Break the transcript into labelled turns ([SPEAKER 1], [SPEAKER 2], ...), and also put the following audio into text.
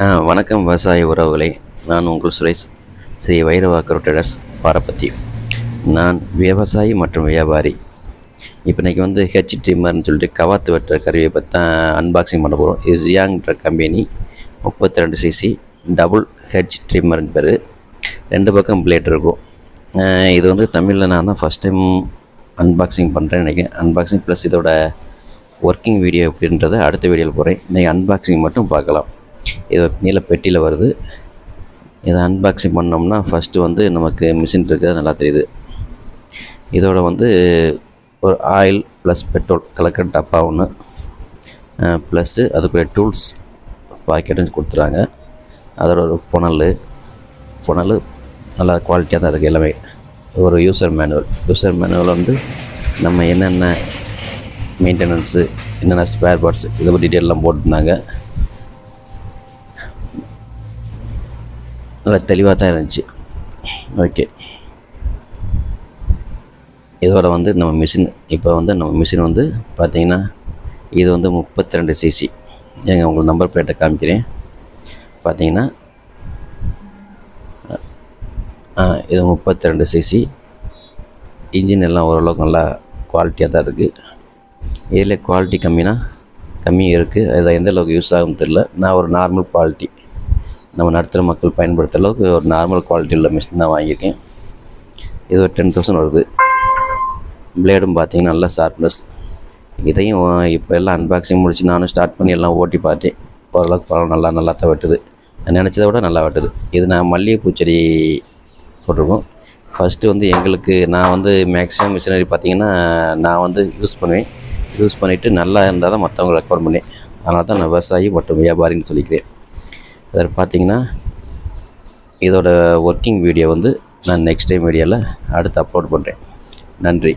[SPEAKER 1] வணக்கம் விவசாய உறவுகளே. நான் உங்கள் சுரேஷ் ஸ்ரீ வைரவாக்கர் ட்ரேடர்ஸ் பாரபத்தி. நான் விவசாயி மற்றும் வியாபாரி. இப்போ இன்றைக்கி வந்து ஹெச் ட்ரிம்மர்னு சொல்லிட்டு கவாத்து வெட்டுற கருவியை பற்றி தான் அன்பாக்சிங் பண்ண போகிறோம் இது ஜியாங்ன்ற கம்பெனி. முப்பத்தி ரெண்டு சிசி டபுள் ஹெச் ட்ரிம்மர்னு பேர். ரெண்டு பக்கம் பிளேட் இருக்கும். இது வந்து தமிழில் நான் தான் ஃபஸ்ட் டைம் அன்பாக்சிங் பண்ணுறேன்னு நினைக்கிறேன். அன்பாக்சிங் ப்ளஸ் இதோட ஒர்க்கிங் வீடியோ அப்படின்றத அடுத்த வீடியோவில் போகிறேன் இன்றைக்கி அன்பாக்சிங் மட்டும் பார்க்கலாம். இது நீல பெட்டியில் வருது. இதை அன்பாக்சிங் பண்ணோம்னா ஃபஸ்ட்டு வந்து நமக்கு மிஷின் இருக்கிறது நல்லா தெரியுது. இதோட வந்து ஒரு ஆயில் ப்ளஸ் பெட்ரோல் கலக்கிற டப்பா ஒன்று ப்ளஸ்ஸு அதுக்குரிய டூல்ஸ் பாக்கெட்டும் கொடுத்துறாங்க. அதோட ஒரு புனல் புனல் நல்லா குவாலிட்டியாக தான் இருக்குது எல்லாமே. ஒரு யூசர் மேனுவல் யூசர் மேனுவல் வந்து நம்ம என்னென்ன மெயின்டெனன்ஸு என்னென்ன ஸ்பேர் பார்ட்ஸ் இதை பற்றி டீட்டெயிலெலாம் போட்டிருந்தாங்க. நல்லா தெளிவாக தான் இருந்துச்சு. ஓகே இதோட வந்து நம்ம மிஷின் இப்போ வந்து நம்ம மிஷின் வந்து பார்த்திங்கன்னா இது வந்து முப்பத்தி ரெண்டு சிசி ஏங்க உங்களுக்கு நம்பர் பிளேட்டை காமிக்கிறேன். பார்த்தீங்கன்னா இது முப்பத்தி ரெண்டு சிசி இன்ஜின் எல்லாம் ஓரளவுக்கு நல்லா குவாலிட்டியாக தான் இருக்குது இதில் குவாலிட்டி கம்மினா கம்மியும் இருக்குது அது எந்த அளவுக்கு யூஸ் ஆகும் தெரில நான் ஒரு நார்மல் குவாலிட்டி நம்ம நடுத்தர மக்கள் பயன்படுத்துகிற அளவுக்கு ஒரு நார்மல் குவாலிட்டி உள்ள மிஷின் தான் வாங்கியிருக்கேன். இது ஒரு டென் தௌசண்ட் வருது. பிளேடும் பார்த்தீங்கன்னா நல்லா ஷார்ப்னஸ் இதையும் இப்போ எல்லாம் அன்பாக்சிங் முடிச்சு நானும் ஸ்டார்ட் பண்ணி எல்லாம் ஓட்டி பார்த்தேன். ஓரளவுக்கு பழம் நல்லா நல்லா தான் வெட்டுது. நினச்சதை விட நல்லா வெட்டுது. இது நான் மல்லிகைப்பூ செடி போட்டிருக்கோம். ஃபஸ்ட்டு வந்து எங்களுக்கு நான் வந்து மேக்ஸிமம் மிஷினரி பார்த்திங்கன்னா நான் வந்து யூஸ் பண்ணுவேன். யூஸ் பண்ணிவிட்டு நல்லா இருந்தால் தான் மற்றவங்க ரெக்கமெண்ட் பண்ணேன். அதனால தான் நான் விவசாயி மற்றும் வியாபாரின்னு சொல்லிக்கிறேன். அதில் பார்த்தீங்கன்னா இதோட ஒர்க்கிங் வீடியோ வந்து நான் நெக்ஸ்ட் டைம் வீடியோவில் அடுத்து அப்லோட் பண்ணுறேன் நன்றி.